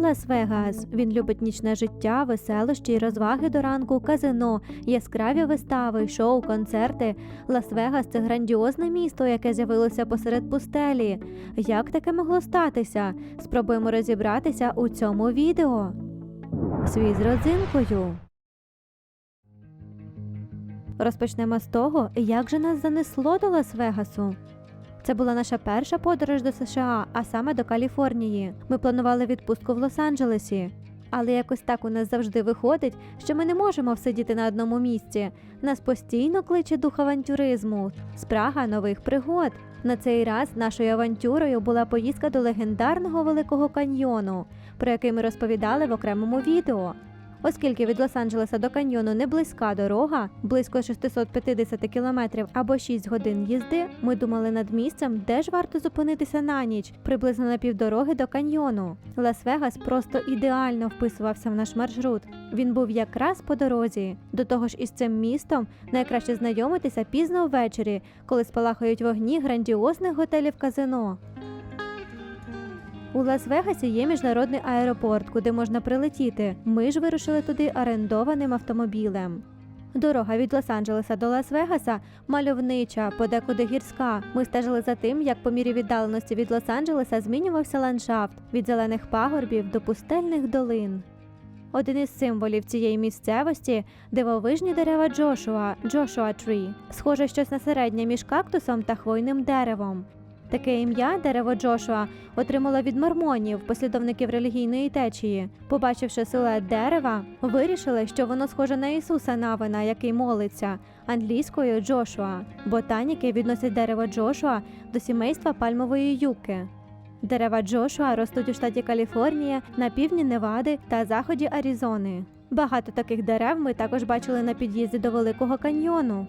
Лас-Вегас. Він любить нічне життя, веселощі й розваги до ранку, казино, яскраві вистави, шоу, концерти. Лас-Вегас це грандіозне місто, яке з'явилося посеред пустелі. Як таке могло статися? Спробуємо розібратися у цьому відео. Свій з родзинкою. Розпочнемо з того, як же нас занесло до Лас-Вегасу. Це була наша перша подорож до США, а саме до Каліфорнії. Ми планували відпустку в Лос-Анджелесі. Але якось так у нас завжди виходить, що ми не можемо всидіти на одному місці. Нас постійно кличе дух авантюризму, спрага нових пригод. На цей раз нашою авантюрою була поїздка до легендарного Великого каньйону, про який ми розповідали в окремому відео. Оскільки від Лос-Анджелеса до каньйону не близька дорога, близько 650 кілометрів або 6 годин їзди, ми думали над місцем, де ж варто зупинитися на ніч, приблизно на півдороги до каньйону. Лас-Вегас просто ідеально вписувався в наш маршрут. Він був якраз по дорозі. До того ж, із цим містом найкраще знайомитися пізно ввечері, коли спалахають вогні грандіозних готелів казино. У Лас-Вегасі є міжнародний аеропорт, куди можна прилетіти. Ми ж вирушили туди орендованим автомобілем. Дорога від Лос-Анджелеса до Лас-Вегаса мальовнича, подекуди гірська. Ми стежили за тим, як по мірі віддаленості від Лос-Анджелеса змінювався ландшафт від зелених пагорбів до пустельних долин. Один із символів цієї місцевості дивовижні дерева Джошуа, Джошуа Трі, схоже щось на середнє між кактусом та хвойним деревом. Таке ім'я дерево Джошуа отримало від мормонів, послідовників релігійної течії. Побачивши силует дерева, вирішили, що воно схоже на Ісуса Навина, який молиться, англійською Джошуа. Ботаніки відносять дерево Джошуа до сімейства пальмової юки. Дерева Джошуа ростуть у штаті Каліфорнія, на півдні Невади та заході Аризони. Багато таких дерев ми також бачили на під'їзді до Великого каньйону.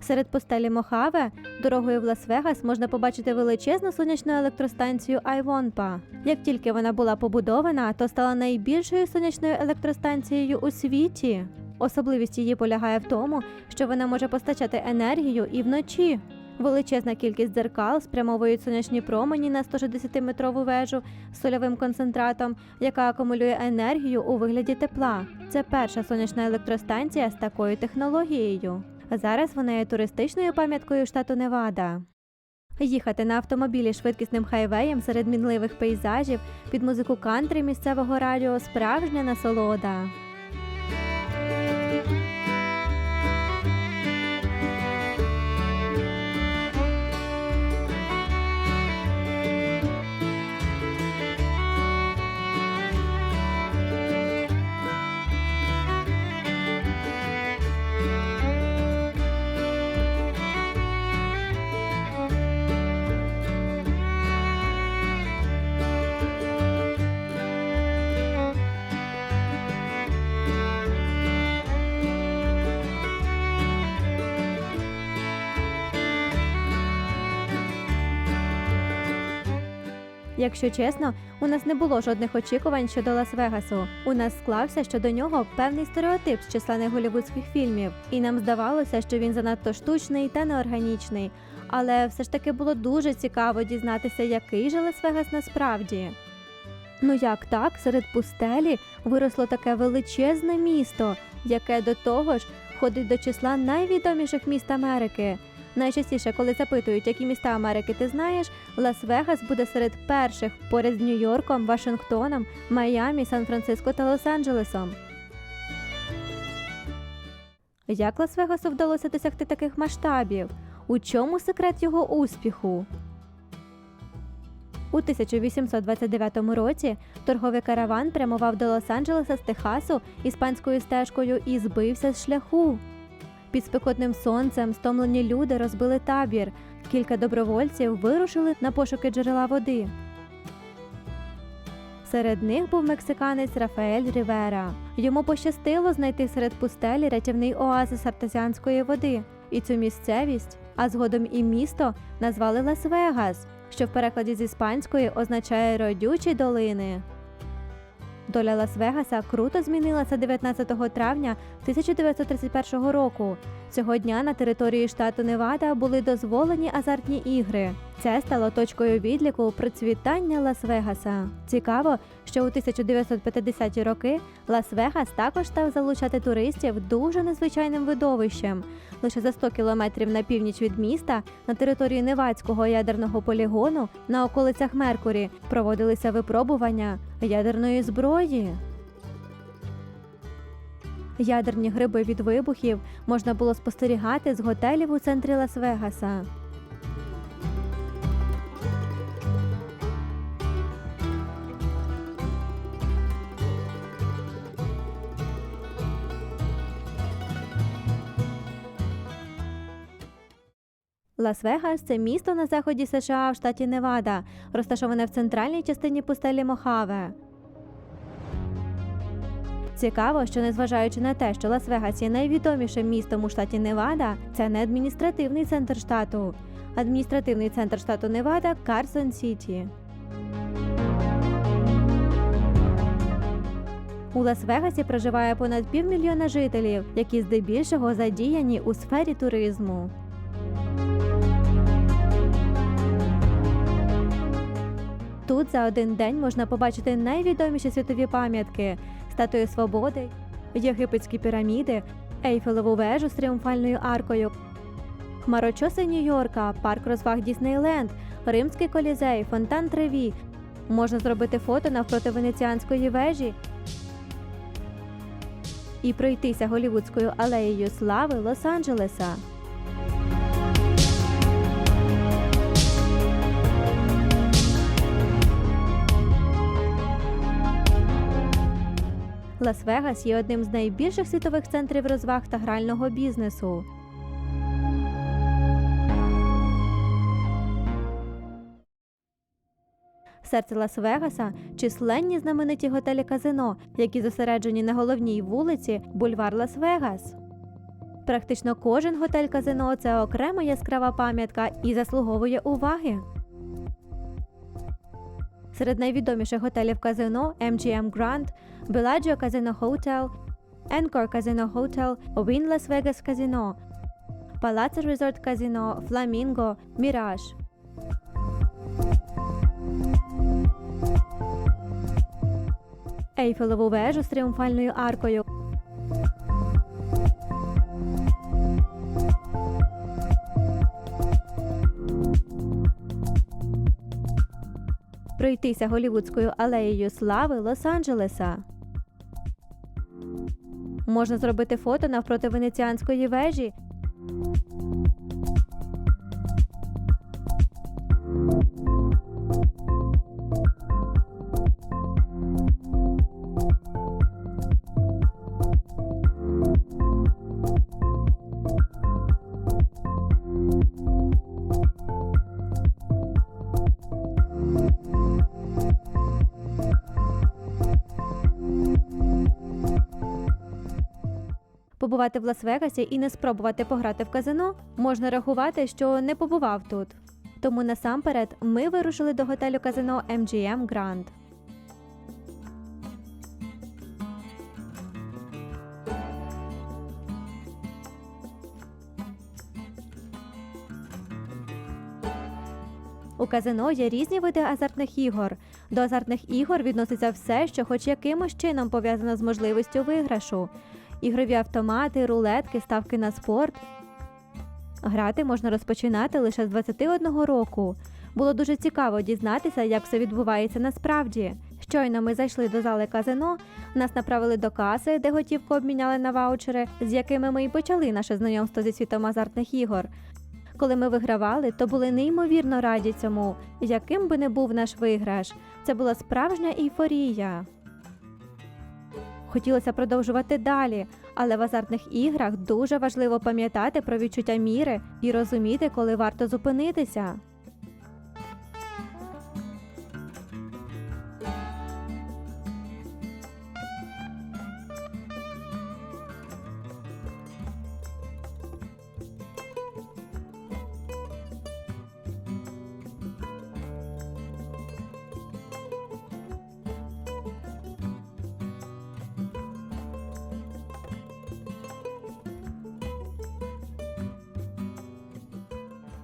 Серед постелі Мохаве дорогою в Лас-Вегас можна побачити величезну сонячну електростанцію Айвонпа. Як тільки вона була побудована, то стала найбільшою сонячною електростанцією у світі. Особливість її полягає в тому, що вона може постачати енергію і вночі. Величезна кількість дзеркал спрямовують сонячні промені на 160-метрову вежу з сольовим концентратом, яка акумулює енергію у вигляді тепла. Це перша сонячна електростанція з такою технологією. Зараз вона є туристичною пам'яткою штату Невада. Їхати на автомобілі швидкісним хайвеєм серед мінливих пейзажів під музику кантри місцевого радіо справжня насолода. Якщо чесно, у нас не було жодних очікувань щодо Лас-Вегасу. У нас склався щодо нього певний стереотип з численних голівудських фільмів, і нам здавалося, що він занадто штучний та неорганічний. Але все ж таки було дуже цікаво дізнатися, який же Лас-Вегас насправді. Ну як так, серед пустелі виросло таке величезне місто, яке до того ж входить до числа найвідоміших міст Америки. Найчастіше, коли запитують, які міста Америки ти знаєш, Лас-Вегас буде серед перших поряд з Нью-Йорком, Вашингтоном, Майамі, Сан-Франциско та Лос-Анджелесом. Як Лас-Вегасу вдалося досягти таких масштабів? У чому секрет його успіху? У 1829 році торговий караван прямував до Лос-Анджелеса з Техасу іспанською стежкою і збився з шляху. Під спекотним сонцем стомлені люди розбили табір. Кілька добровольців вирушили на пошуки джерела води. Серед них був мексиканець Рафаель Рівера. Йому пощастило знайти серед пустелі рятівний оазис артезіанської води. І цю місцевість, а згодом і місто назвали Лас-Вегас, що в перекладі з іспанської означає родючі долини. Доля Лас-Вегаса круто змінилася 19 травня 1931 року. Цього дня на території штату Невада були дозволені азартні ігри. Це стало точкою відліку процвітання Лас-Вегаса. Цікаво, що у 1950-ті роки Лас-Вегас також став залучати туристів дуже незвичайним видовищем. Лише за 100 кілометрів на північ від міста, на території Невадського ядерного полігону, на околицях Меркурі, проводилися випробування ядерної зброї. Ядерні гриби від вибухів можна було спостерігати з готелів у центрі Лас-Вегаса. Лас-Вегас це місто на заході США в штаті Невада, розташоване в центральній частині пустелі Мохаве. Цікаво, що незважаючи на те, що Лас-Вегас є найвідомішим містом у штаті Невада, це не адміністративний центр штату. Адміністративний центр штату Невада Карсон Сіті. У Лас-Вегасі проживає понад півмільйона жителів, які здебільшого задіяні у сфері туризму. Тут за один день можна побачити найвідоміші світові пам'ятки статую свободи, єгипетські піраміди, Ейфелеву вежу з тріумфальною аркою, хмарочоси Нью-Йорка, парк розваг Діснейленд, Римський колізей, фонтан Треві. Можна зробити фото навпроти венеціанської вежі і пройтися голівудською алеєю слави Лос-Анджелеса. Лас-Вегас є одним з найбільших світових центрів розваг та грального бізнесу. В серці Лас-Вегаса численні знамениті готелі казино, які зосереджені на головній вулиці Бульвар Лас-Вегас. Практично кожен готель казино це окрема яскрава пам'ятка і заслуговує уваги. Серед найвідоміших готелів казино MGM Grand, Bellagio Casino Hotel, Encore Casino Hotel, Wynn Las Vegas Casino, Palazzo Resort Casino, Flamingo, Mirage. Ейфелеву вежу з тріумфальною аркою. Пройтися голівудською алеєю слави Лос-Анджелеса. Можна зробити фото навпроти венеціанської вежі. Побувати в Лас-Вегасі і не спробувати пограти в казино можна рахувати, що не побував тут. Тому насамперед ми вирушили до готелю казино MGM Grand. У казино є різні види азартних ігор. До азартних ігор відноситься все, що хоч якимось чином пов'язано з можливістю виграшу. Ігрові автомати, рулетки, ставки на спорт. Грати можна розпочинати лише з 21 року. Було дуже цікаво дізнатися, як все відбувається насправді. Щойно ми зайшли до зали казино, нас направили до каси, де готівку обміняли на ваучери, з якими ми і почали наше знайомство зі світом азартних ігор. Коли ми вигравали, то були неймовірно раді цьому, яким би не був наш виграш. Це була справжня ейфорія. Хотілося продовжувати далі, але в азартних іграх дуже важливо пам'ятати про відчуття міри і розуміти, коли варто зупинитися.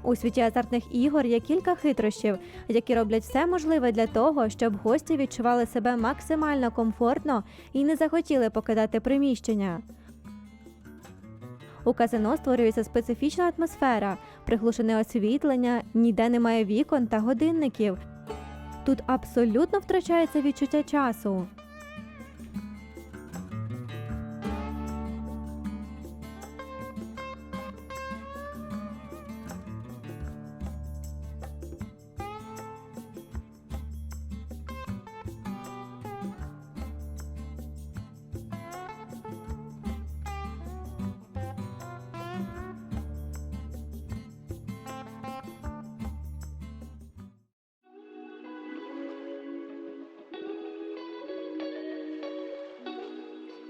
У світі азартних ігор є кілька хитрощів, які роблять все можливе для того, щоб гості відчували себе максимально комфортно і не захотіли покидати приміщення. У казино створюється специфічна атмосфера, приглушене освітлення, ніде немає вікон та годинників. Тут абсолютно втрачається відчуття часу.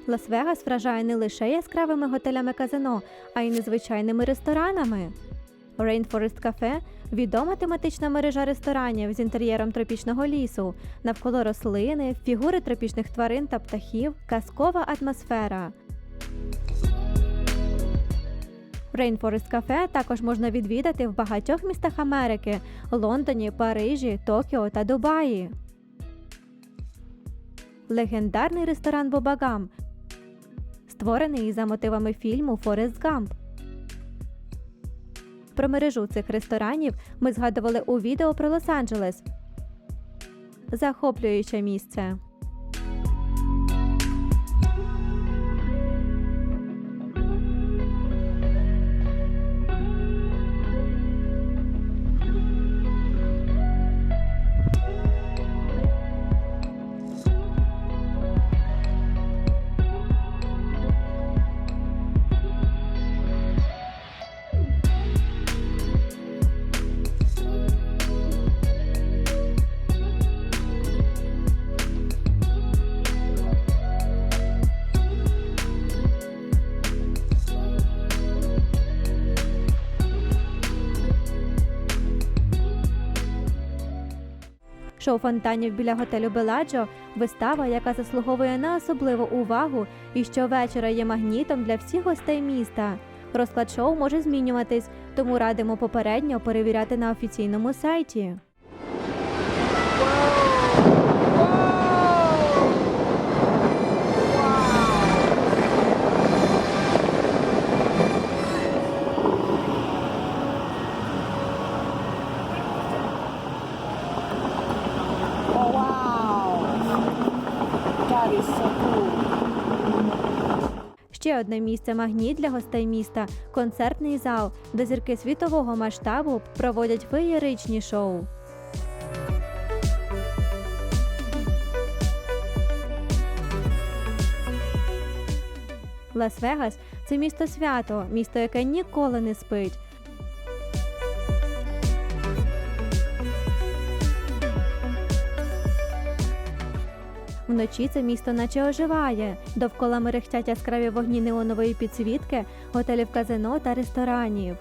Лас-Вегас вражає не лише яскравими готелями казино, а й незвичайними ресторанами. Rainforest Cafe – відома тематична мережа ресторанів з інтер'єром тропічного лісу, навколо рослини, фігури тропічних тварин та птахів, казкова атмосфера. Rainforest Cafe також можна відвідати в багатьох містах Америки Лондоні, Парижі, Токіо та Дубаї. Легендарний ресторан Бобагам, створений за мотивами фільму Форест Гамп. Про мережу цих ресторанів ми згадували у відео про Лос-Анджелес. Захоплююче місце. Шоу фонтанів біля готелю Беладжо вистава, яка заслуговує на особливу увагу і щовечора є магнітом для всіх гостей міста. Розклад шоу може змінюватись, тому радимо попередньо перевіряти на офіційному сайті. Ще одне місце магніт для гостей міста концертний зал, де зірки світового масштабу проводять феєричні шоу. Лас-Вегас це місто свято, місто, яке ніколи не спить. Вночі це місто наче оживає. Довкола мерехтять яскраві вогні неонової підсвітки, готелів казино та ресторанів.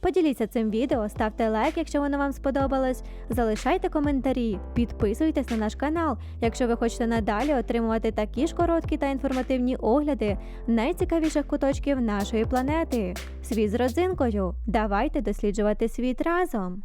Поділіться цим відео, ставте лайк, якщо воно вам сподобалось. Залишайте коментарі, підписуйтесь на наш канал, якщо ви хочете надалі отримувати такі ж короткі та інформативні огляди найцікавіших куточків нашої планети. Світ з родзинкою. Давайте досліджувати світ разом.